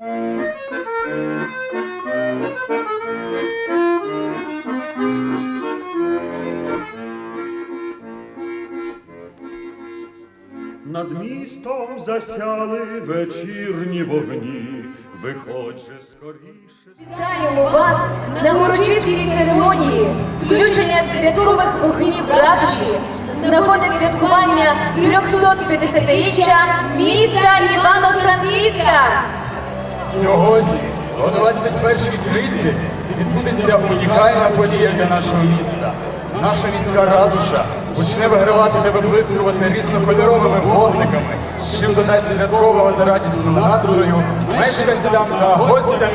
Над містом засяли вечірні вогні, виходь же скоріше. Вітаємо вас на урочистій церемонії включення святкових вогнів ратуші з нагоди святкування 350-річчя міста Івано-Франківська. Сьогодні о 21.30 відбудеться унікальна подія для нашого міста. Наша міська ратуша почне вигравати та виблискувати різнокольоровими вогниками, чим додасть святкового та радісного настрою мешканцям та гостям.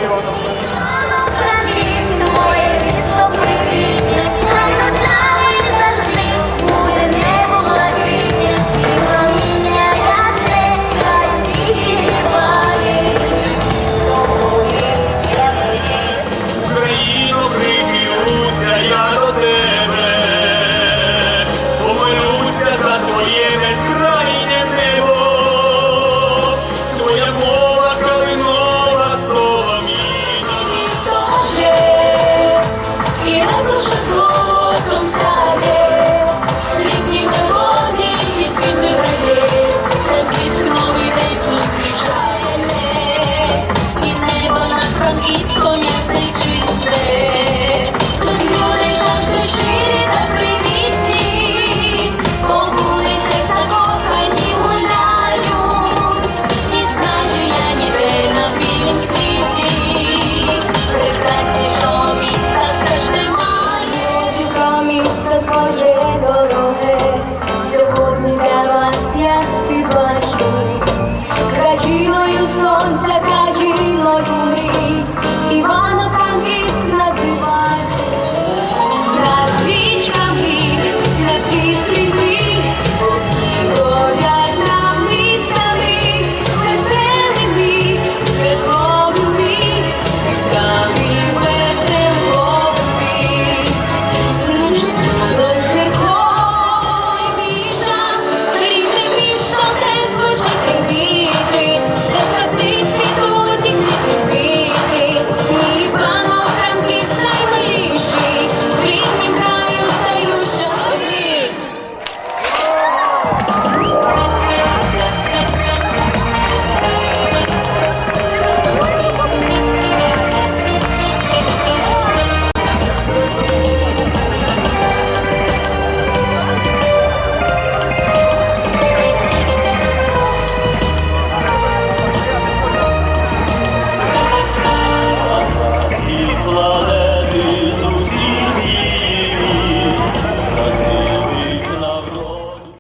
都是错。Дитиною сонця країною мрій Івана Франка.